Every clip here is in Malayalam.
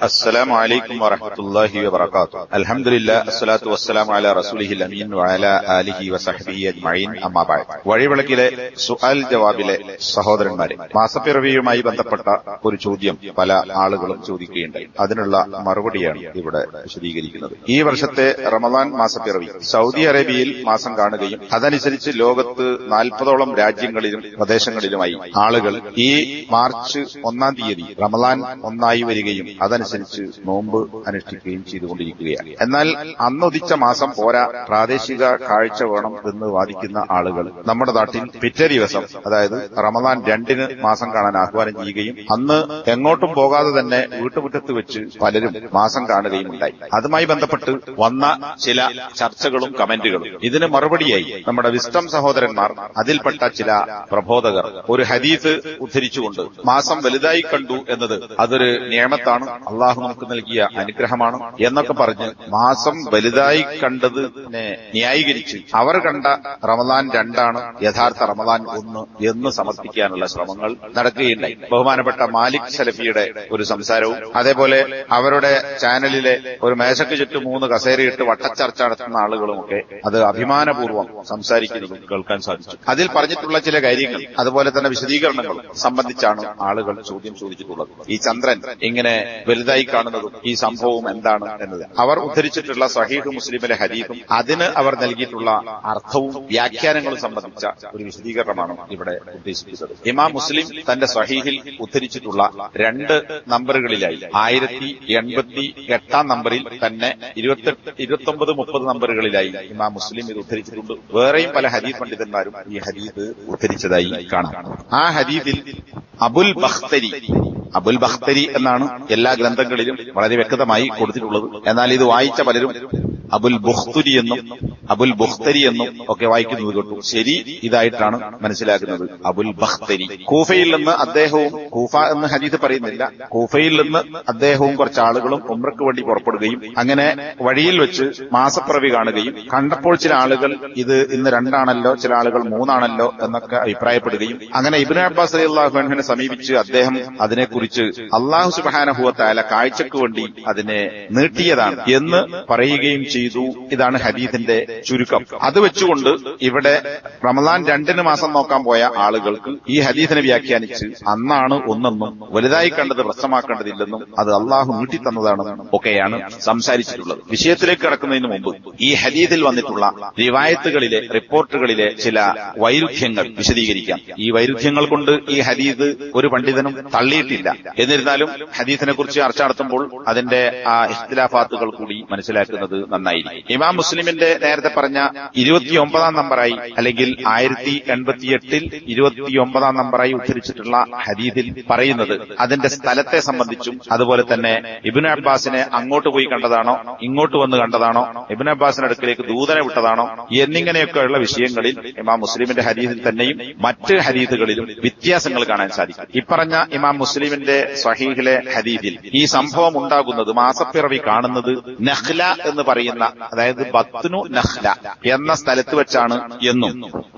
السلام عليكم ورحمة الله وبركاته الحمد لله الصلاة والسلام على رسوله الأمين وعلى آله وصحبه أجمعين أما بعد വഴിവിളക്കിലെ സുഅൽ ജവാബിലെ സഹോദരന്മാരെ മാസപ്പിറവിയുമായി ബന്ധപ്പെട്ട ഒരു ചോദ്യം പല ആളുകളും ചോദിക്കുകയുണ്ടായി അതിനുള്ള മറുപടിയാണ് ഇവിടെ വിശദീകരിക്കുന്നത് ഈ വർഷത്തെ റമദാൻ മാസപ്പിറവി സൗദി അറേബ്യയിൽ മാസം കാണുകയും അതനുസരിച്ച് ലോകത്ത് നാൽപ്പതോളം രാജ്യങ്ങളിലും പ്രദേശങ്ങളിലുമായി ആളുകൾ ഈ മാർച്ച് ഒന്നാം തീയതി റമദാൻ ഒന്നായി വരികയും അതനുസരിച്ച് നോമ്പ് അനുഷ്ഠിക്കുകയും ചെയ്തുകൊണ്ടിരിക്കുകയാണ്. എന്നാൽ അന്നുദിച്ച മാസം പോരാ പ്രാദേശിക കാഴ്ച വേണം എന്ന് വാദിക്കുന്ന ആളുകൾ നമ്മുടെ നാട്ടിൽ പിറ്റേ ദിവസം അതായത് റമദാൻ രണ്ടിന് മാസം കാണാൻ ആഹ്വാനം ചെയ്യുകയും അന്ന് എങ്ങോട്ടും പോകാതെ തന്നെ വീട്ടുമുറ്റത്ത് വെച്ച് പലരും മാസം കാണുകയും ഉണ്ടായി. അതുമായി ബന്ധപ്പെട്ട് വന്ന ചില ചർച്ചകളും കമന്റുകളും. ഇതിന് മറുപടിയായി നമ്മുടെ വിസ്റ്റം സഹോദരന്മാർ അതിൽപ്പെട്ട ചില പ്രബോധകർ ഒരു ഹദീസ് ഉദ്ധരിച്ചുകൊണ്ട് മാസം വലുതായി കണ്ടു എന്നത് അതൊരു നിയമത്താണ്. അള്ളാഹു നമുക്ക് നൽകിയ അനുഗ്രഹമാണ് എന്നൊക്കെ പറഞ്ഞ് മാസം വലുതായി കണ്ടതിനെ ന്യായീകരിച്ച് അവർ കണ്ട റമദാൻ രണ്ടാണ് യഥാർത്ഥ റമദാൻ ഒന്ന് എന്ന് സമർപ്പിക്കാനുള്ള ശ്രമങ്ങൾ നടക്കുകയുണ്ടായി. ബഹുമാനപ്പെട്ട മാലിക് സലഫിയുടെ ഒരു സംസാരവും അതേപോലെ അവരുടെ ചാനലിലെ ഒരു മേശയ്ക്ക് ചുറ്റും മൂന്ന് കസേരയിട്ട് വട്ടച്ചർച്ച നടത്തുന്ന ആളുകളുമൊക്കെ അത് അഭിമാനപൂർവം സംസാരിക്കുന്നതും കേൾക്കാൻ സാധിച്ചു. അതിൽ പറഞ്ഞിട്ടുള്ള ചില കാര്യങ്ങൾ അതുപോലെ തന്നെ വിശദീകരണങ്ങൾ സംബന്ധിച്ചാണ് ആളുകൾ ചോദ്യം ചോദിച്ചിട്ടുള്ളത്. ഈ ചന്ദ്രൻ ഇങ്ങനെ വലുതായി കാണുന്നതും ഈ സംഭവം എന്താണ് എന്നത്. അവർ ഉദ്ധരിച്ചിട്ടുള്ള സഹീഹ് മുസ്ലിമിലെ ഹരീഫും അതിന് അവർ നൽകിയിട്ടുള്ള അർത്ഥവും വ്യാഖ്യാനങ്ങളും സംബന്ധിച്ച ഒരു വിശദീകരണമാണ് ഇവിടെ ഉദ്ദേശിപ്പിച്ചത്. ഇമാം മുസ്ലിം തന്റെ സഹീഹിൽ ഉദ്ധരിച്ചിട്ടുള്ള രണ്ട് നമ്പറുകളിലായി. ആയിരത്തി എൺപത്തി എട്ടാം നമ്പറിൽ തന്നെ ഇരുപത്തെട്ട് ഇരുപത്തൊമ്പത് മുപ്പത് നമ്പറുകളിലായി ഇമാം മുസ്ലിം ഇത് ഉദ്ധരിച്ചിട്ടുണ്ട്. വേറെയും പല ഹരീഫ് പണ്ഡിതന്മാരും ഈ ഹരീഫ് ഉദ്ധരിച്ചതായി കാണാം. ആ ഹരീഫിൽ അബുൽ ബഖ്തരി അബുൽ ബഖ്തരി എന്നാണ് എല്ലാ ഗ്രന്ഥങ്ങളിലും വളരെ വ്യക്തമായി കൊടുത്തിട്ടുള്ളത്. എന്നാൽ ഇത് വായിച്ച പലരും അബുൽ ബുഖ്തുരി എന്നും അബുൽ ബുഖ്തരി എന്നും ഒക്കെ വായിക്കുന്നത് കേട്ടു. ശരി ഇതായിട്ടാണ് മനസ്സിലാക്കുന്നത്. അബുൽ ബഖ്തരി. കൂഫയിൽ നിന്ന് അദ്ദേഹവും കൂഫ എന്ന് ഹരീത് പറയുന്നില്ല. കൂഫയിൽ നിന്ന് അദ്ദേഹവും കുറച്ച് ആളുകളും ഉമ്രക്ക് വേണ്ടി പുറപ്പെടുകയും അങ്ങനെ വഴിയിൽ വെച്ച് മാസപ്പിറവി കാണുകയും കണ്ടപ്പോൾ ചില ആളുകൾ ഇത് ഇന്ന് രണ്ടാണല്ലോ ചില ആളുകൾ മൂന്നാണല്ലോ എന്നൊക്കെ അഭിപ്രായപ്പെടുകയും അങ്ങനെ ഇബിൻ അബ്ബാസ് അലി അള്ളാഹുഹുവിനെ സമീപിച്ച് അദ്ദേഹം അതിനെക്കുറിച്ച് അള്ളാഹു സുബാനഹുവത്തായ കാഴ്ചക്ക് വേണ്ടി അതിനെ നീട്ടിയതാണ് എന്ന് പറയുകയും ചെയ്തു. ഇതാണ് ഹദീദിന്റെ ചുരുക്കം. അത് വെച്ചുകൊണ്ട് ഇവിടെ റമദാൻ രണ്ടിന് മാസം നോക്കാൻ പോയ ആളുകൾക്ക് ഈ ഹദീദിനെ വ്യാഖ്യാനിച്ച് അന്നാണ് ഒന്നെന്നും വലുതായി കണ്ടത് പ്രശ്നമാക്കേണ്ടതില്ലെന്നും അത് അള്ളാഹു നീട്ടിത്തന്നതാണെന്നും ഒക്കെയാണ് സംസാരിച്ചിട്ടുള്ളത്. വിഷയത്തിലേക്ക് കടക്കുന്നതിന് മുമ്പ് ഈ ഹദീദിൽ വന്നിട്ടുള്ള റിവായത്തുകളിലെ റിപ്പോർട്ടുകളിലെ ചില വൈരുദ്ധ്യങ്ങൾ വിശദീകരിക്കാം. ഈ വൈരുദ്ധ്യങ്ങൾ കൊണ്ട് ഈ ഹദീദ് ഒരു പണ്ഡിതനും തള്ളിയിട്ടില്ല. എന്നിരുന്നാലും ഹദീദിനെ കുറിച്ച് ചർച്ച നടത്തുമ്പോൾ അതിന്റെ ആ ഇഖ്തിലാഫാത്തുകൾ കൂടി മനസ്സിലാക്കുന്നത് നന്നായിരിക്കും ഇമാം മുസ്ലിമിന്റെ നേരത്തെ പറഞ്ഞ ഇരുപത്തിയൊമ്പതാം നമ്പറായി അല്ലെങ്കിൽ ആയിരത്തി എൺപത്തിയെട്ടിൽ ഇരുപത്തിയൊമ്പതാം നമ്പറായി ഉദ്ധരിച്ചിട്ടുള്ള ഹദീദിൽ പറയുന്നത് അതിന്റെ സ്ഥലത്തെ സംബന്ധിച്ചും അതുപോലെ തന്നെ ഇബിൻ അബ്ബാസിനെ അങ്ങോട്ട് പോയി കണ്ടതാണോ ഇങ്ങോട്ട് വന്ന് കണ്ടതാണോ ഇബിൻ അബ്ബാസിന്റെ അടുക്കിലേക്ക് ദൂതനെ വിട്ടതാണോ എന്നിങ്ങനെയൊക്കെയുള്ള വിഷയങ്ങളിൽ ഇമാം മുസ്ലിമിന്റെ ഹരീദിൽ തന്നെയും മറ്റ് ഹരീദുകളിലും വ്യത്യാസങ്ങൾ കാണാൻ സാധിക്കും. ഇപ്പറഞ്ഞ ഇമാം മുസ്ലിമിന്റെ സഹീഹിലെ ഹരീദിൽ ഈ സംഭവം ഉണ്ടാകുന്നത് മാസപ്പിറവി കാണുന്നത് നഹ്ല എന്ന് പറയുന്ന അതായത് ബത്നു നഹ്ല എന്ന സ്ഥലത്ത് വെച്ചാണ് എന്നും.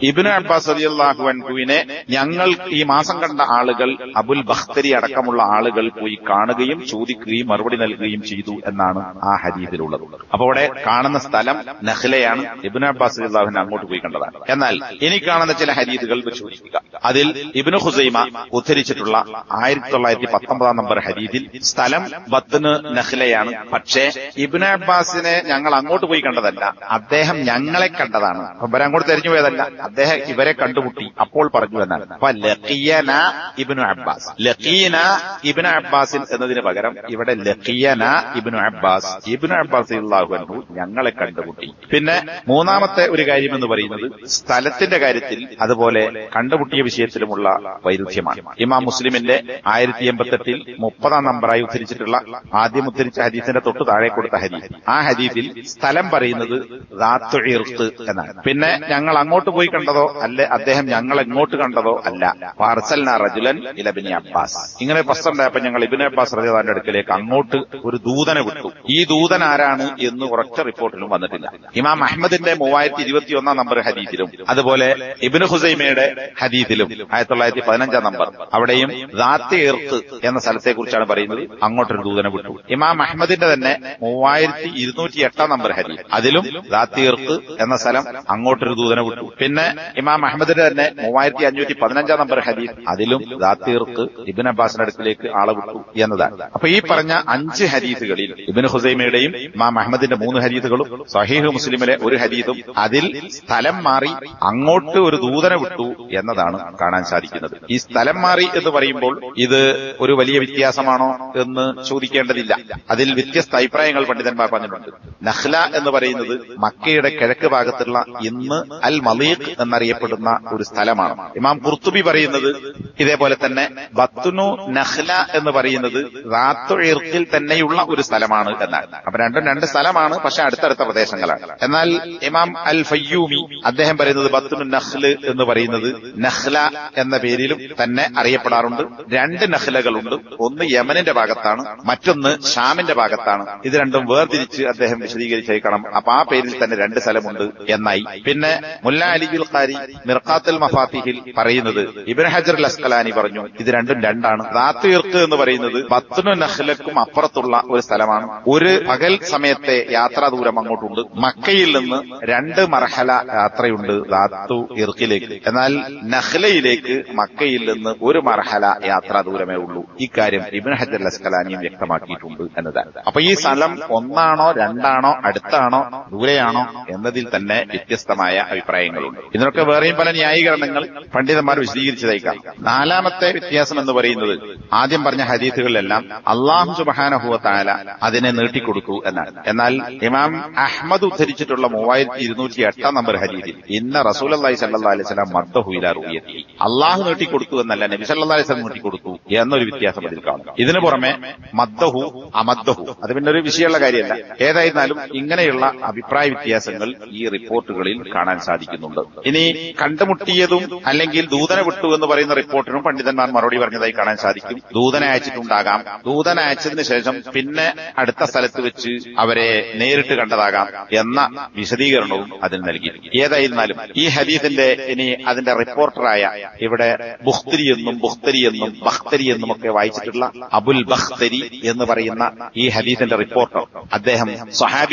ഇബിന് അബ്ബാസ് അലിയല്ലാഹു അൻഹുവിനെ ഞങ്ങൾ ഈ മാസം കണ്ട ആളുകൾ അബുൽ ബഖ്തരി അടക്കമുള്ള ആളുകൾ പോയി കാണുകയും ചോദിക്കുകയും മറുപടി നൽകുകയും ചെയ്തു എന്നാണ് ആ ഹരീതിലുള്ളത് അപ്പോൾ അവിടെ കാണുന്ന സ്ഥലം നഹ്ലയാണ് ഇബിന് അബ്ബാസ് അലിയല്ലാഹുവിനെ അങ്ങോട്ട് പോയി കണ്ടതാണ്. എന്നാൽ ഇനി കാണുന്ന ചില ഹരീതുകൾ പരിശോധിക്കുക അതിൽ ഇബിന് ഹുസൈമ ഉദ്ധരിച്ചിട്ടുള്ള ആയിരത്തി തൊള്ളായിരത്തി പത്തൊമ്പതാം നമ്പർ ഹരീതിൽ സ്ഥലം ബത്തിന് നഹ്ലയാണ് പക്ഷേ ഇബിന് അബ്ബാസിനെ ഞങ്ങൾ അങ്ങോട്ട് പോയി കണ്ടതല്ല. അദ്ദേഹം ഞങ്ങളെ കണ്ടതാണ്. ഇവരെ അങ്ങോട്ട് തെരഞ്ഞു പോയതല്ല. അദ്ദേഹം ഇവരെ കണ്ടുമുട്ടി. അപ്പോൾ പറഞ്ഞു എന്നാണ്. അപ്പൊ ലഖിയന ഇബിനു അബ്ബാസ്. ലഖീന ഇബിന് അബ്ബാസിൻ എന്നതിന് പകരം ഇവിടെ ലഖിയന ഇബിനു അബ്ബാസ് ഇബിനു അബ്ബാസ് അൻഹു ഞങ്ങളെ കണ്ടുമുട്ടി. പിന്നെ മൂന്നാമത്തെ ഒരു കാര്യം എന്ന് പറയുന്നത് സ്ഥലത്തിന്റെ കാര്യത്തിൽ അതുപോലെ കണ്ടുമുട്ടിയ വിഷയത്തിലുമുള്ള വൈരുദ്ധ്യമാണ്. ഇമാം മുസ്ലിമിന്റെ ആയിരത്തി എൺപത്തെട്ടിൽ മുപ്പതാം നമ്പറായി ഉദ്ധരിച്ചിട്ടുള്ള ആദ്യം ഉദ്ധരിച്ച ഹദീസിന്റെ തൊട്ട് താഴെ കൊടുത്ത ഹദീസ്. ആ ഹദീസിൽ സ്ഥലം പറയുന്നത് റാത്തുഇർത്ത് എന്നാണ്. പിന്നെ ഞങ്ങൾ അങ്ങോട്ട് പോയി കണ്ടതോ അല്ല അദ്ദേഹം ഞങ്ങൾ എങ്ങോട്ട് കണ്ടതോ അല്ല. പാർസൽ റജുലൻ ഇലബിനി അബ്ബാസ്. ഇങ്ങനെ പ്രശ്നമുണ്ടായപ്പോ ഞങ്ങൾ ഇബിൻ അബ്ബാസ് റജാന്റെ അടുക്കലേക്ക് അങ്ങോട്ട് ഒരു ദൂതനെ വിട്ടു. ഈ ദൂതൻ ആരാണ് എന്ന് ഉറച്ച റിപ്പോർട്ടിലും വന്നിട്ടില്ല. ഇമാം അഹമ്മദിന്റെ മൂവായിരത്തി ഇരുപത്തി ഒന്നാം നമ്പർ ഹദീദിലും അതുപോലെ ഇബിന് ഹുസൈമയുടെ ഹദീദിലും ആയിരത്തി തൊള്ളായിരത്തി പതിനഞ്ചാം നമ്പർ അവിടെയും റാത്തേർത്ത് എന്ന സ്ഥലത്തെ കുറിച്ചാണ് പറയുന്നത്. അങ്ങോട്ടൊരു ദൂതനെ വിട്ടു. ഇമാം അഹമ്മദിന്റെ തന്നെ മൂവായിരത്തി ഇരുന്നൂറ്റി എട്ടാം നമ്പർ ഹരി. അതിലും ദാത്തീർക്ക് എന്ന സ്ഥലം അങ്ങോട്ടൊരു ദൂതനെ വിട്ടു. പിന്നെ ഇമാം അഹമ്മദിന്റെ തന്നെ മൂവായിരത്തി അഞ്ഞൂറ്റി പതിനഞ്ചാം നമ്പർ ഹദീസ് അതിലും ദാത്തീർക്ക് ഇബിൻ അബ്ബാസിന്റെ അടുക്കിലേക്ക് ആളെ വിട്ടു എന്നതാണ്. അപ്പൊ ഈ പറഞ്ഞ അഞ്ച് ഹദീസുകളിൽ ഇബിൻ ഹുസൈമയുടെയും ഇമാം അഹമ്മദിന്റെ മൂന്ന് ഹദീസുകളും സഹീഹ് മുസ്ലിമിലെ ഒരു ഹദീസും അതിൽ സ്ഥലം മാറി അങ്ങോട്ട് ഒരു ദൂതനെ വിട്ടു എന്നതാണ് കാണാൻ സാധിക്കുന്നത്. ഈ സ്ഥലം മാറി എന്ന് പറയുമ്പോൾ ഇത് ഒരു വലിയ വ്യത്യാസമാണോ എന്ന് ചോദിക്കേണ്ടതില്ല. അതിൽ വ്യത്യസ്ത അഭിപ്രായങ്ങൾ പണ്ഡിതന്മാർ പറഞ്ഞിട്ടുണ്ട്. നഹ്ല എന്ന് പറയുന്നത് മക്കയുടെ കിഴക്ക് ഭാഗത്തുള്ള ഇന്ന് അൽ മലീഖ് എന്നറിയപ്പെടുന്ന ഒരു സ്ഥലമാണ്. ഇമാം കുർത്തുബി പറയുന്നത് ഇതേപോലെ തന്നെ ബത്തുനു നഹ്ല എന്ന് പറയുന്നത് റാത്തുഴീർക്കിൽ തന്നെയുള്ള ഒരു സ്ഥലമാണ് എന്നാണ്. അപ്പൊ രണ്ടും രണ്ട് സ്ഥലമാണ് പക്ഷെ അടുത്തടുത്ത പ്രദേശങ്ങളാണ്. എന്നാൽ ഇമാം അൽ ഫയ്യൂമി അദ്ദേഹം പറയുന്നത് ബത്തുനു നഹ്ല് എന്ന് പറയുന്നത് നഹ്ല എന്ന പേരിലും തന്നെ അറിയപ്പെടാറുണ്ട്. രണ്ട് നഹ്ലകളുണ്ട്. ഒന്ന് യമനിന്റെ ഭാഗത്താണ് മറ്റൊന്ന് ഷാമിന്റെ ഭാഗത്താണ്. ഇത് രണ്ടും വേർതിരിച്ച് അദ്ദേഹം വിശദീകരിച്ചേക്കണം. അപ്പൊ ആ പേരിൽ തന്നെ രണ്ട് സ്ഥലമുണ്ട് എന്നായി. പിന്നെ മുല്ല അലിഗുൽ ഖാരി മിർഖാത്തുൽ മഫാത്തിഹിൽ പറയുന്നത് ഇബൻ ഹജർ അസ്കലാനി പറഞ്ഞു. ഇത് രണ്ടും രണ്ടാണ്. റാത്തീർക്ക് എന്ന് പറയുന്നത് പത്തുനു നഹ്ലക്കും അപ്പുറത്തുള്ള ഒരു സ്ഥലമാണ്. ഒരു പകൽ സമയത്തെ യാത്രാ ദൂരം അങ്ങോട്ടുണ്ട്. മക്കയിൽ നിന്ന് രണ്ട് മർഹല യാത്രയുണ്ട് റാത്തു ഇർക്കിലേക്ക് എന്നാൽ നഹ്ലയിലേക്ക് മക്കയിൽ നിന്ന് ഒരു മർഹല യാത്രാ ദൂരമേ ഉള്ളൂ. ഇക്കാര്യം ഇബിൻ ഹജർ അസ്കലാനിയും വ്യക്തമാക്കിയിട്ടുണ്ട് എന്നതാണ്. അപ്പൊ ഈ സ്ഥലം ഒന്നാണോ രണ്ടാണോ അടുത്താണോ ദൂരെയാണോ എന്നതിൽ തന്നെ വ്യത്യസ്തമായ അഭിപ്രായങ്ങളുണ്ട് ഇതിനൊക്കെ വേറെയും പല ന്യായീകരണങ്ങൾ പണ്ഡിതന്മാർ വിശദീകരിച്ചതേക്കാം നാലാമത്തെ വ്യത്യാസം എന്ന് പറയുന്നത് ആദ്യം പറഞ്ഞ ഹദീസുകളിലെല്ലാം അള്ളാഹു സുബഹാനഹുവ താല അതിനെ നീട്ടിക്കൊടുക്കൂ എന്നാണ്. എന്നാൽ ഇമാം അഹമ്മദ് ഉദ്ധരിച്ചിട്ടുള്ള മൂവായിരത്തി ഇരുന്നൂറ്റി എട്ടാം നമ്പർ ഹരീതിൽ ഇന്ന റസൂൽ അള്ളാഹി സല്ലാ മദ്ദഹുയില ഉയർത്തി അള്ളാഹു നീട്ടിക്കൊടുത്തു എന്നല്ല നബി സല്ലാ സ്വലം നീട്ടിക്കൊടുത്തു എന്നൊരു വ്യത്യാസം അതിൽ കാണും. ഇതിനു പുറമെ മദ്ദഹു അമദ്ദഹു അത് പിന്നെ ഒരു വിഷയമുള്ള കാര്യമല്ല. ഏതായിരുന്നാലും ഇങ്ങനെയുള്ള അഭിപ്രായ വ്യത്യാസങ്ങൾ ഈ റിപ്പോർട്ടുകളിൽ കാണാൻ സാധിക്കുന്നുണ്ട്. ഇനി കണ്ടുമുട്ടിയതും അല്ലെങ്കിൽ ദൂതന വിട്ടു എന്ന് പറയുന്ന റിപ്പോർട്ടിനും പണ്ഡിതന്മാർ മറുപടി പറഞ്ഞതായി കാണാൻ സാധിക്കും. ദൂതന അയച്ചിട്ടുണ്ടാകാം. ദൂതന അയച്ചതിന് ശേഷം പിന്നെ അടുത്ത സ്ഥലത്ത് വെച്ച് അവരെ നേരിട്ട് കണ്ടതാകാം എന്ന വിശദീകരണവും അതിന് നൽകി ഏതായിരുന്നാലും ഈ ഹദീസിന്റെ ഇനി അതിന്റെ റിപ്പോർട്ടറായ ഇവിടെ ബുഖ്തരി എന്നും ബുഖ്തരി എന്നും ബഖ്തരി എന്നും ഒക്കെ വായിച്ചിട്ടുള്ള അബുൽ ബഖ്തരി എന്ന് പറയുന്ന ഈ ഹദീസിന്റെ റിപ്പോർട്ടർ അദ്ദേഹം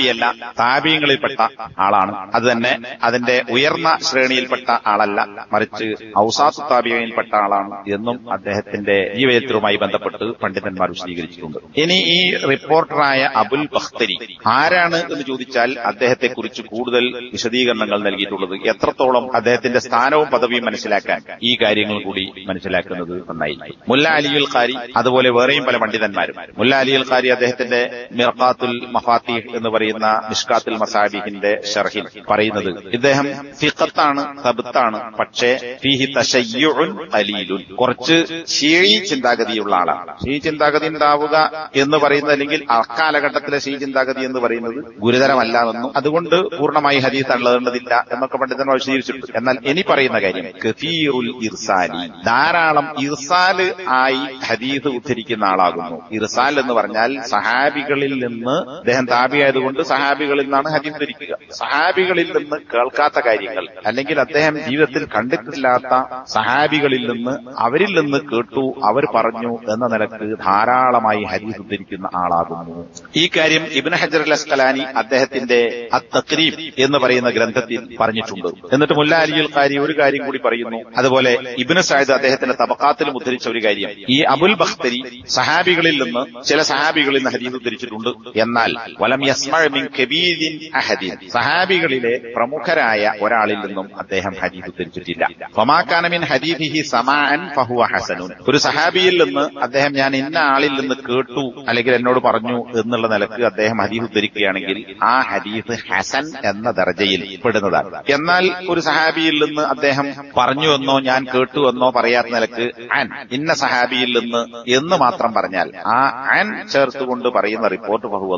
സ്വഹാബിയല്ല താബീങ്ങളിൽപ്പെട്ട ആളാണ്. അത് തന്നെ അതിന്റെ ഉയർന്ന ശ്രേണിയിൽപ്പെട്ട ആളല്ല മറിച്ച് ഔസാസു താബിയയിൽപ്പെട്ട ആളാണ് എന്നും അദ്ദേഹത്തിന്റെ ജീവചരിത്രവുമായി ബന്ധപ്പെട്ട് പണ്ഡിതന്മാർ വിശദീകരിച്ചിട്ടുണ്ട്. ഇനി ഈ റിപ്പോർട്ടറായ അബുൽ ബഖ്തരി ആരാണ് എന്ന് ചോദിച്ചാൽ അദ്ദേഹത്തെ കുറിച്ച് കൂടുതൽ വിശദീകരണങ്ങൾ നൽകിയിട്ടുള്ളത് എത്രത്തോളം അദ്ദേഹത്തിന്റെ സ്ഥാനവും പദവിയും മനസ്സിലാക്കാൻ ഈ കാര്യങ്ങൾ കൂടി മനസ്സിലാക്കുന്നത് നന്നായി മുല്ല അലിയുൽ ഖാരി അതുപോലെ വേറെയും പല പണ്ഡിതന്മാരും. മുല്ല അലിയുൽ ഖാരി അദ്ദേഹത്തിന്റെ മിർഖാത്തുൽ മഫാത്തി എന്ന് പറയുന്ന മിഷ്കാത്തുൽ മസാബിഹിന്റെ ഷർഹിൽ പറയുന്നത്. ഇദ്ദേഹം ഫിഖത്താണ് സബത്താണ് പക്ഷേ ഫീഹി തശയ്യുൻ കുറച്ച് ഷീഴി ചിന്താഗതിയുള്ള ആളാണ്. ഷീ ചിന്താഗതി ഉണ്ടാവുക എന്ന് പറയുന്നത് അല്ലെങ്കിൽ അക്കാലഘട്ടത്തിലെ ഷീ ചിന്താഗതി എന്ന് പറയുന്നത് ഗുരുതരമല്ല എന്നും അതുകൊണ്ട് പൂർണമായി ഹദീസ് തള്ളേണ്ടതില്ല എന്നൊക്കെ പണ്ഡിതന്മാർ വിശദീകരിച്ചിട്ടുണ്ട്. എന്നാൽ ഇനി പറയുന്ന കാര്യം കഫീറുൽ ഇർസാലി. ധാരാളം ഇർസാൽ ആയി ഹദീസ് ഉദ്ധരിക്കുന്ന ആളാകുന്നു. ഇർസാൽ എന്ന് പറഞ്ഞാൽ സഹാബികളിൽ നിന്ന് അദ്ദേഹം താബിയായതുകൊണ്ട് സഹാബികളിൽ നിന്നാണ് ഹദീസ് ധരിക്കുക സഹാബികളിൽ നിന്ന് കേൾക്കാത്ത കാര്യങ്ങൾ അല്ലെങ്കിൽ അദ്ദേഹം ജീവിതത്തിൽ കണ്ടിട്ടില്ലാത്ത സഹാബികളിൽ നിന്ന് അവരിൽ നിന്ന് കേട്ടു അവർ പറഞ്ഞു എന്ന നിലയ്ക്ക് ധാരാളമായി ഹദീസ് ഉദ്ധരിക്കുന്ന ആളാകുന്നു. ഈ കാര്യം ഇബിൻ ഹജർ അസ്കലാനി അദ്ദേഹത്തിന്റെ അത്തക്രീം എന്ന് പറയുന്ന ഗ്രന്ഥത്തിൽ പറഞ്ഞിട്ടുണ്ട്. എന്നിട്ട് മുല്ല അലിയുൽ ഒരു കാര്യം കൂടി പറയുന്നു. അതുപോലെ ഇബിന് സായിദ് അദ്ദേഹത്തിന്റെ തബക്കാത്തിലും ഉദ്ധരിച്ച ഒരു കാര്യം. ഈ അബുൽ ബഖ്തരി സഹാബികളിൽ നിന്ന് ചില സഹാബികളിൽ നിന്ന് ഹദീസ് ഉദ്ധരിച്ചിട്ടുണ്ട്. എന്നാൽ വലം യസ്മഅ മിൻ സഹാബികളിലെ പ്രമുഖരായ ഒരാളിൽ നിന്നും അദ്ദേഹം ഹദീസ് ഉദ്ധരിച്ചിട്ടില്ല ഫമാക്കാനമിൻ ഹദീദിഹി സമാഅൻ ഫഹുവ ഹസനുൻ. ഒരു സഹാബിയിൽ നിന്ന് അദ്ദേഹം ഞാൻ ഇന്ന ആളിൽ നിന്ന് കേട്ടു അല്ലെങ്കിൽ എന്നോട് പറഞ്ഞു എന്നുള്ള നിലയ്ക്ക് അദ്ദേഹം ഹദീസ് ഉദ്ധരിക്കുകയാണെങ്കിൽ ആ ഹദീസ് ഹസൻ എന്ന ദർജയിൽ പെടുന്നതാണ്. എന്നാൽ ഒരു സഹാബിയിൽ നിന്ന് അദ്ദേഹം പറഞ്ഞു എന്നോ ഞാൻ കേട്ടു എന്നോ പറയാത്ത നിലയ്ക്ക് അൻ ഇന്ന സഹാബിയിൽ നിന്ന് എന്ന് മാത്രം പറഞ്ഞാൽ ആ അൻ ചേർത്തുകൊണ്ട് പറയുന്ന റിപ്പോർട്ട് ബഹുവ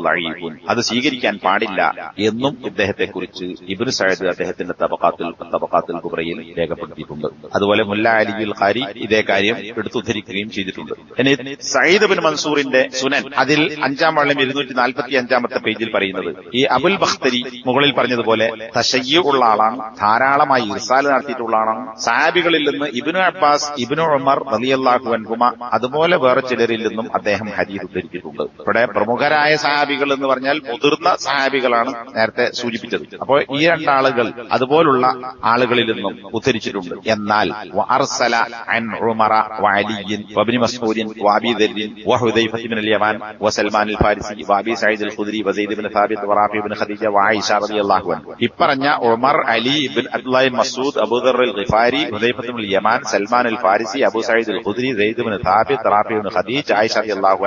അത് സ്വീകരിക്കും സ്വീകരിക്കാൻ പാടില്ല എന്നും ഇദ്ദേഹത്തെ കുറിച്ച് ഇബിന് സയദ് അദ്ദേഹത്തിന്റെ തബക്കാത്തിൽ തബക്കാത്തിൽ കുബ്രയിൽ രേഖപ്പെടുത്തിയിട്ടുണ്ട്. അതുപോലെ മുല്ല അലിയുൽ ഖാരി ഇതേ കാര്യം എടുത്തുദ്ധരിക്കുകയും ചെയ്തിട്ടുണ്ട്. ഇനി സയ്യിദ് ബിൻ മൻസൂറിന്റെ സുനൻ അതിൽ അഞ്ചാം വള്ളം ഇരുന്നൂറ്റി നാൽപ്പത്തി അഞ്ചാമത്തെ പേജിൽ പറയുന്നത് ഈ അബുൽ ബഖ്തരി മുകളിൽ പറഞ്ഞതുപോലെ തശയ്യ ഉള്ള ആളാണ് ധാരാളമായി ഇർസാൽ നടത്തിയിട്ടുള്ള ആളാണ്. സാബികളിൽ നിന്ന് ഇബിനു അബ്ബാസ് ഇബിനു ഉമർ റലിയല്ലാഹു അൻഹുമ അതുപോലെ വേറെ ചിലരിൽ നിന്നും അദ്ദേഹം ഹദീസ് ഉദ്ധരിച്ചിട്ടുണ്ട്. ഇവിടെ പ്രമുഖരായ സഹാബികൾ എന്ന് പറഞ്ഞാൽ മുതിർന്ന ആയിട്ടുള്ള സഹാബികളാണ് നേരത്തെ സൂചിപ്പിച്ചത്. അപ്പോൾ ഈ രണ്ടാളുകൾ അതുപോലുള്ള ആളുകളിൽ നിന്നും ഉദ്ധരിച്ചിട്ടുണ്ട്. എന്നാൽ അർസല അൻ ഉമറ യമാൻ ഖുദരി വറാഫി ഖദീജ റളിയല്ലാഹു ഇപ്പറഞ്ഞ Umar Ali bin Abdullahi Masood Abu Dharr al Yaman Salman al Farisi Abu Saeed Khudri Khadija Aisha റളിയല്ലാഹു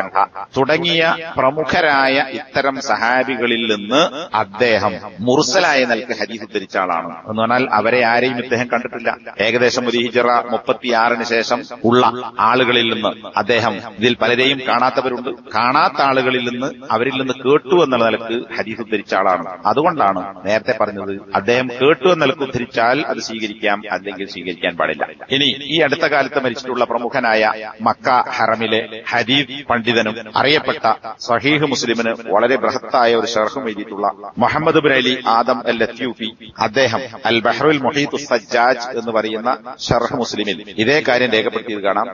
തുടങ്ങിയ പ്രമുഖരായ ഇത്തരം സഹാബികൾ സഹാബികളിൽ നിന്ന് അദ്ദേഹം മുർസലായ നിലയ്ക്ക് ഹദീസ് ഉദ്ധരിച്ച ആളാണ് എന്ന് പറഞ്ഞാൽ അവരെ ആരെയും ഇദ്ദേഹം കണ്ടിട്ടില്ല. ഏകദേശം ഒരു ഹിജറ മുപ്പത്തിയാറിന് ശേഷം ഉള്ള ആളുകളിൽ നിന്ന് അദ്ദേഹം ഇതിൽ പലരെയും കാണാത്തവരുണ്ട്. കാണാത്ത ആളുകളിൽ നിന്ന് അവരിൽ നിന്ന് കേട്ടു എന്നുള്ള നിലയ്ക്ക് ഹദീസ് ഉദ്ധരിച്ച ആളാണ് അതുകൊണ്ടാണ് നേരത്തെ പറഞ്ഞത് അദ്ദേഹം കേട്ടു എന്ന നിലയ്ക്ക് ഉദ്ധരിച്ചാൽ അത് സ്വീകരിക്കാം അല്ലെങ്കിൽ സ്വീകരിക്കാൻ പാടില്ല. ഇനി ഈ അടുത്ത കാലത്ത് മരിച്ചിട്ടുള്ള പ്രമുഖനായ മക്ക ഹറമിലെ ഹദീദ് പണ്ഡിതനും അറിയപ്പെട്ട സഹീഹ് മുസ്ലിമിന് വളരെ ബൃഹത്തായ ഒരു ഷർഹും എഴുതിയിട്ടുള്ള Muhammad bin Ali Adam al Latifi അദ്ദേഹം അൽ ബഹ്റുൽ മുഹീദ് സജ്ജാജ് എന്ന് പറയുന്ന ഷർഹ് മുസ്ലിമിൽ. ഇതേ കാര്യം രേഖപ്പെടുത്തിയത് കാണാം.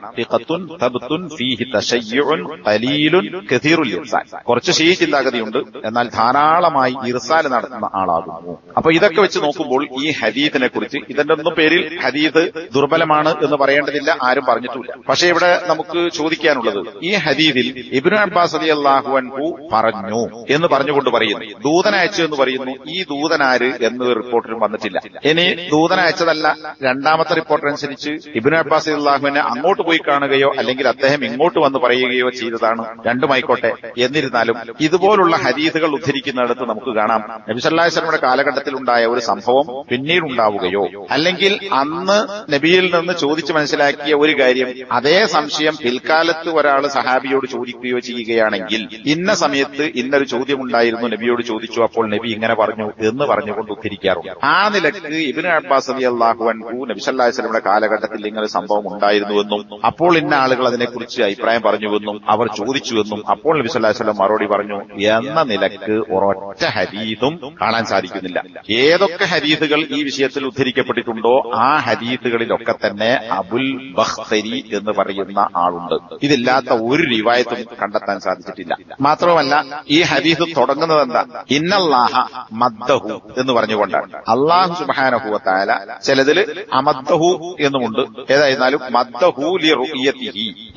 കുറച്ച് ഷീ ചിന്താഗതിയുണ്ട്. എന്നാൽ ധാരാളമായി ഇർസാൽ നടത്തുന്ന ആളാകുന്നു. അപ്പൊ ഇതൊക്കെ വെച്ച് നോക്കുമ്പോൾ ഈ ഹദീദിനെ കുറിച്ച് ഇതിന്റെ ഒന്നും പേരിൽ ഹദീദ് ദുർബലമാണ് എന്ന് പറയേണ്ടതില്ല ആരും പറഞ്ഞിട്ടില്ല. പക്ഷെ ഇവിടെ നമുക്ക് ചോദിക്കാനുള്ളത് ഈ ഹദീദിൽ ഇബ്നു അബ്ബാസ് അലി അള്ളാഹു അൻഹു പറഞ്ഞു എന്ന് പറഞ്ഞുകൊണ്ട് പറയുന്നു. ദൂതനയച്ചു എന്ന് പറയുന്നു. ഈ ദൂതനാര് എന്ന് റിപ്പോർട്ടിലും വന്നിട്ടില്ല. ഇനി ദൂതനയച്ചതല്ല രണ്ടാമത്തെ റിപ്പോർട്ട് അനുസരിച്ച് ഇബിൻ അബ്ബാസ് അലി അള്ളാഹുവിനെ അങ്ങോട്ട് പോയി കാണുകയോ അല്ലെങ്കിൽ അദ്ദേഹം ഇങ്ങോട്ട് വന്ന് പറയുകയോ ചെയ്തതാണ് രണ്ടുമായിക്കോട്ടെ. എന്നിരുന്നാലും ഇതുപോലുള്ള ഹരീതുകൾ ഉദ്ധരിക്കുന്നിടത്ത് നമുക്ക് കാണാം. നബിസല്ലാസ്ലമിയുടെ കാലഘട്ടത്തിൽ ഉണ്ടായ ഒരു സംഭവം പിന്നീട് ഉണ്ടാവുകയോ അല്ലെങ്കിൽ അന്ന് നബിയിൽ നിന്ന് ചോദിച്ചു മനസ്സിലാക്കിയ ഒരു കാര്യം അതേ സംശയം പിൽക്കാലത്ത് ഒരാൾ സഹാബിയോട് ചോദിക്കുകയോ ചെയ്യുകയാണെങ്കിൽ ഇന്ന സമയത്ത് ഇന്നൊരു ചോദ്യം ഉണ്ടായിരുന്നു നബിയോട് ചോദിച്ചു അപ്പോൾ നബി ഇങ്ങനെ പറഞ്ഞു എന്ന് പറഞ്ഞുകൊണ്ട് ഉദ്ധരിക്കാറുണ്ട്. ആ നിലയ്ക്ക് ഇബിൻ അബ്ബാസ് അലി അള്ളാഹു അൻഹു നബിസല്ലാസ്ലമിയുടെ കാലഘട്ടത്തിൽ ഇങ്ങനെ സംഭവം ഉണ്ടായിരുന്നുവെന്നും അപ്പോൾ ഇന്ന ആളുകൾ അതിനെക്കുറിച്ച് അഭിപ്രായം പറഞ്ഞുവെന്നും അവർ ചോദിച്ചുവെന്നും അപ്പോൾ നബി വസല്ലം മറുപടി പറഞ്ഞു എന്ന നിലയ്ക്ക് ഒരൊറ്റ ഹരീതും കാണാൻ സാധിക്കുന്നില്ല. ഏതൊക്കെ ഹരീതുകൾ ഈ വിഷയത്തിൽ ഉദ്ധരിക്കപ്പെട്ടിട്ടുണ്ടോ ആ ഹരീതുകളിലൊക്കെ തന്നെ അബുൽ ബഖ്തരി എന്ന് പറയുന്ന ആളുണ്ട്. ഇതില്ലാത്ത ഒരു റിവായത്തും കണ്ടെത്താൻ സാധിച്ചിട്ടില്ല. മാത്രമല്ല ഈ ഹദീസ് തുടങ്ങുന്നത് എന്താ ഇന്നല്ലാഹ മദ്ദഹു എന്ന് പറഞ്ഞുകൊണ്ടാണ് അള്ളാഹു സുബാനഹുവത്തായ ചിലതിൽ അമദ്ദഹു എന്നുമുണ്ട്. ഏതായിരുന്നാലും മദ്ദഹു ലി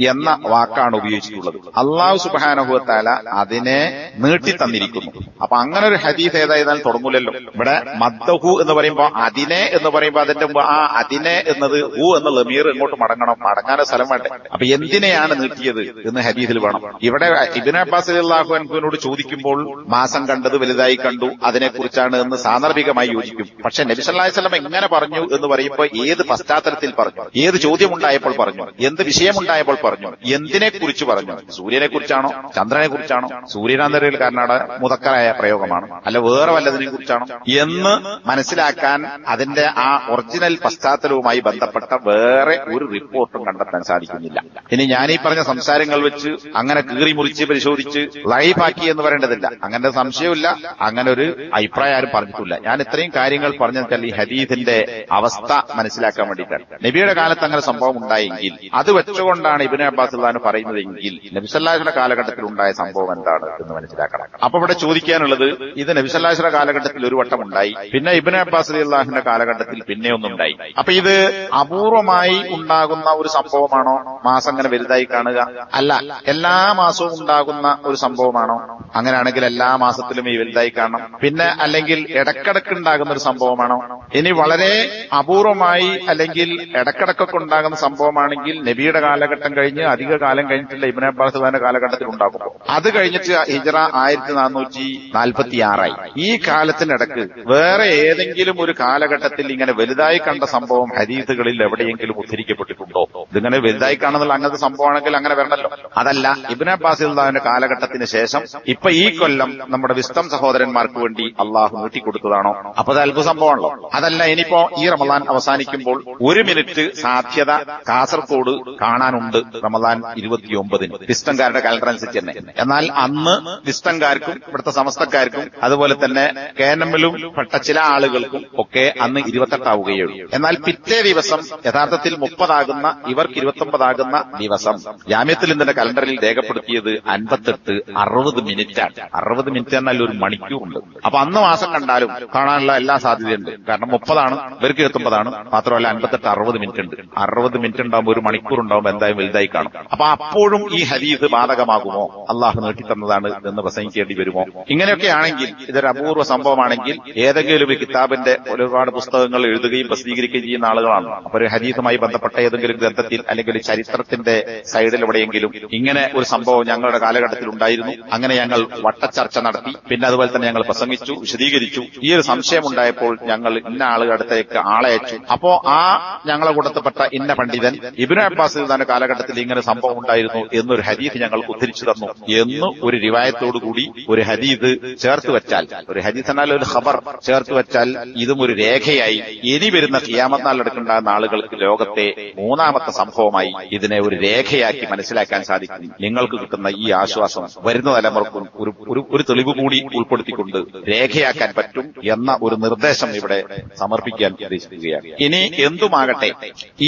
എന്ന വാക്കാണ് ഉപയോഗിച്ചിട്ടുള്ളത്. അള്ളാഹു സുബാനഹുവത്തായ അതിനെ നീട്ടി തന്നിരിക്കുന്നു. അപ്പൊ അങ്ങനെ ഒരു ഹദീസ് ഏതായിരുന്നാലും തുടങ്ങൂലല്ലോ. ഇവിടെ മദ്ദഹു എന്ന് പറയുമ്പോ അതിനെ എന്ന് പറയുമ്പോ അതിന്റെ ആ അതിനെ എന്നത് ഹു എന്ന ലമീർ ഇങ്ങോട്ട് മടങ്ങണം. മടങ്ങാൻ സ്ഥലം വേണ്ടേ. അപ്പൊ എന്തിനെയാണ് നീട്ടിയത് എന്ന് ഹദീസിൽ വേണം. ഇവിടെ ഇബിൻ അബ്ബാസ് അള്ളാഹു അൻഹുവിനോട് ചോദിക്കുമ്പോൾ മാസം കണ്ടത് വലുതായി കണ്ടു. അതിനെക്കുറിച്ചാണ് എന്ന് സാന്ദർഭികമായി യോജിക്കും. പക്ഷെ നബി സല്ലല്ലാഹു അലൈഹി വസല്ലം എങ്ങനെ പറഞ്ഞു എന്ന് പറയുമ്പോൾ ഏത് പശ്ചാത്തലത്തിൽ പറഞ്ഞു? ഏത് ചോദ്യമുണ്ടായപ്പോൾ പറഞ്ഞു? എന്ത് വിഷയമുണ്ടായപ്പോൾ പറഞ്ഞു? എന്തിനെ കുറിച്ച് പറഞ്ഞു? സൂര്യനെ കുറിച്ചാണോ ചന്ദ്രനെ കുറിച്ചാണോ സൂര്യനാന്തരയിൽ കാരനാട് മുതക്കറായ പ്രയോഗമാണ്. അല്ല വേറെ വല്ലതിനെ കുറിച്ചാണോ? എന്ന് മനസ്സിലാക്കാൻ അതിന്റെ ആ ഒറിജിനൽ പശ്ചാത്തലവുമായി ബന്ധപ്പെട്ട വേറെ ഒരു റിപ്പോർട്ടും കണ്ടെത്താൻ സാധിക്കുന്നില്ല. ഇനി ഞാൻ ഈ പറഞ്ഞ സംസാരങ്ങൾ വെച്ച് അങ്ങനെ കീറി മുറിച്ച് പരിശോധിച്ച് ലൈഫാക്കി എന്ന് പറയേണ്ടതില്ല. അങ്ങനെ സംശയമില്ല അങ്ങനെ ഒരു അഭിപ്രായം ആരും പറഞ്ഞിട്ടില്ല. ഞാൻ ഇത്രയും കാര്യങ്ങൾ പറഞ്ഞാൽ ഈ ഹദീദിന്റെ അവസ്ഥ മനസ്സിലാക്കാൻ വേണ്ടിയിട്ടാണ്. നബിയുടെ കാലത്ത് അങ്ങനെ സംഭവം ഉണ്ടായെങ്കിൽ അത് വെച്ചുകൊണ്ടാണ് ഇബിന് അബ്ബാസ് അള്ളഹാൻ പറയുന്നതെങ്കിൽ നബിസല്ലാഹിയുടെ കാലഘട്ടത്തിൽ ഉണ്ടായ സംഭവം എന്താണ് എന്ന് മനസ്സിലാക്കണം. അപ്പൊ ഇവിടെ ചോദിക്കാനുള്ളത് ഇത് നബിസല്ലാഹിയുടെ കാലഘട്ടത്തിൽ ഒരു വട്ടം ഉണ്ടായി പിന്നെ ഇബിന് അബ്ബാസ് അള്ളാഹിന്റെ കാലഘട്ടത്തിൽ പിന്നെ ഒന്നുണ്ടായി അപ്പൊ ഇത് അപൂർവമായി ഉണ്ടാകുന്ന ഒരു സംഭവമാണോ? മാസം അങ്ങനെ വലുതായി കാണുക? അല്ല. എല്ലാ മാസവും ഉണ്ടാകുന്ന ഒരു സംഭവമാണോ? അങ്ങനെയാണെങ്കിൽ എല്ലാ മാസത്തിലും ഈ വലുതായി കാണണം. പിന്നെ അല്ലെങ്കിൽ ഇടക്കിടക്ക് ഉണ്ടാകുന്ന ഒരു സംഭവമാണോ ഇനി വളരെ അപൂർവമായി അല്ലെങ്കിൽ ഇടക്കിടക്കൊക്കെ ഉണ്ടാകുന്ന സംഭവമാണെങ്കിൽ നബിയുടെ കാലഘട്ടം കഴിഞ്ഞ് അധിക കാലം കഴിഞ്ഞിട്ടില്ല ഇബിൻ അബ്ബാസ് കാലഘട്ടത്തിൽ ഉണ്ടാകും. അത് കഴിഞ്ഞിട്ട് ഹിജറ ആയിരത്തി നാനൂറ്റി നാൽപ്പത്തി ആറായി ഈ കാലത്തിനിടക്ക് വേറെ ഏതെങ്കിലും ഒരു കാലഘട്ടത്തിൽ ഇങ്ങനെ വലുതായി കണ്ട സംഭവം ഹരീതുകളിൽ എവിടെയെങ്കിലും ഉദ്ധരിക്കപ്പെട്ടിട്ടുണ്ടോ? ഇതിങ്ങനെ വലുതായി കാണുന്നുള്ള അങ്ങനത്തെ സംഭവമാണെങ്കിൽ അങ്ങനെ വരണല്ലോ. അതല്ല ഇബിൻ അബ്ബാസ് കാലഘട്ടത്തിന് ശേഷം ഇപ്പൊ ഈ കൊല്ലം നമ്മുടെ വിസ്തം സഹോദരന്മാർക്ക് വേണ്ടി അള്ളാഹു നീട്ടിക്കൊടുത്തതാണോ? അപ്പൊ അത് അത്ഭുത സംഭവമാണല്ലോ അതല്ല ഇനിയിപ്പോ ഈ റമദാൻ അവസാനിക്കുമ്പോൾ ഒരു മിനിറ്റ് സാധ്യത കാസർകോട് കാണാനുണ്ട് റമദാൻ ഇരുപത്തിയൊമ്പതിന് വിസ്തംകാരുടെ കലണ്ടർ അനുസരിച്ച് തന്നെ. എന്നാൽ അന്ന് വിസ്തംകാർക്കും ഇവിടുത്തെ സമസ്തക്കാർക്കും അതുപോലെ തന്നെ കെ എൻ എമ്മിലും പെട്ട ചില ആളുകൾക്കും ഒക്കെ അന്ന് ഇരുപത്തെട്ടാവുകയുള്ളൂ. എന്നാൽ പിറ്റേ ദിവസം യഥാർത്ഥത്തിൽ മുപ്പതാകുന്ന ഇവർക്ക് ഇരുപത്തൊമ്പതാകുന്ന ദിവസം. ജാമ്യത്തിൽ ഇന്നലെ കലണ്ടറിൽ രേഖപ്പെടുത്തിയത് അൻപത്തെട്ട് അറുപത് മിനിറ്റാണ്. അറുപത് മിനിറ്റ് എന്നാൽ ഒരു മണിക്കൂറുണ്ട്. അപ്പൊ അന്ന് മാസം കണ്ടാലും കാണാനുള്ള എല്ലാ സാധ്യതയുണ്ട്. കാരണം മുപ്പതാണ് ഇവർക്ക് എത്തുമ്പോഴാണ് മാത്രമല്ല അൻപത്തെട്ട് അറുപത് മിനിറ്റ് ഉണ്ട് അറുപത് മിനിറ്റ് ഉണ്ടാകുമ്പോൾ ഒരു മണിക്കൂർ ഉണ്ടാകുമ്പോൾ എന്തായാലും വലുതായി കാണും. അപ്പൊ അപ്പോഴും ഈ ഹദീസ് ബാധകമാകുമോ? അള്ളാഹു നീട്ടിത്തന്നതാണ് എന്ന് പ്രസംഗിക്കേണ്ടി വരുമോ? ഇങ്ങനെയൊക്കെ ആണെങ്കിൽ ഇതൊരു അപൂർവ സംഭവമാണെങ്കിൽ ഏതെങ്കിലും ഒരു കിതാബിന്റെ ഒരുപാട് പുസ്തകങ്ങൾ എഴുതുകയും പ്രസിദ്ധീകരിക്കുകയും ചെയ്യുന്ന ആളുകളാണ്. അപ്പൊ ഒരു ഹദീസുമായി ബന്ധപ്പെട്ട ഏതെങ്കിലും ഗ്രന്ഥത്തിൽ അല്ലെങ്കിൽ ഒരു ചരിത്രത്തിന്റെ സൈഡിൽ എവിടെയെങ്കിലും ഇങ്ങനെ ഒരു സംഭവം ഞങ്ങളുടെ കാലഘട്ടത്തിൽ ഉണ്ടായിരുന്നു. അങ്ങനെ ഞങ്ങൾ വട്ടച്ചർച്ച നടത്തി. പിന്നെ അതുപോലെ തന്നെ ഞങ്ങൾ പ്രസംഗിച്ചു വിശദീകരിച്ചു. ഈ ഒരു സംശയം ഉണ്ടായപ്പോൾ ഞങ്ങൾ ഇന്ന ആളുകളുടെ ആളയച്ചു അപ്പോ ആ ഞങ്ങളെ കൂട്ടത്തിൽപ്പെട്ട ഇന്ന പണ്ഡിതൻ ഇബിനു അബ്ബാസ് എഴുതാന്റെ കാലഘട്ടത്തിൽ ഇങ്ങനെ സംഭവം ഉണ്ടായിരുന്നു എന്നൊരു ഹരീദ് ഞങ്ങൾ ഉദ്ധരിച്ചു തന്നു. എന്ന് ഒരു കൂടി ഒരു ഹരീദ് ചേർത്ത് വെച്ചാൽ ഒരു ഹരീദ് എന്നാൽ ഒരു ഖബർ ചേർത്ത് വെച്ചാൽ ഇതും ഒരു രേഖയായി. ഇനി വരുന്ന കിയാമത്ത് നാളെടുക്കുണ്ടാകുന്ന ആളുകൾക്ക് ലോകത്തെ മൂന്നാമത്തെ സംഭവമായി ഇതിനെ ഒരു രേഖയാക്കി മനസ്സിലാക്കാൻ സാധിക്കും. നിങ്ങൾക്ക് കിട്ടുന്ന ഈ ആശ്വാസം വരുന്ന തലമുറക്കും ഒരു ഒരു തെളിവ് കൂടി ഉൾപ്പെടുത്തിക്കൊണ്ട് രേഖയാക്കാൻ പറ്റും എന്ന ഒരു നിർദ്ദേശം ഇവിടെ സമർപ്പിക്കാൻ ഉദ്ദേശിക്കുകയാണ്. ഇനി എന്തുമാകട്ടെ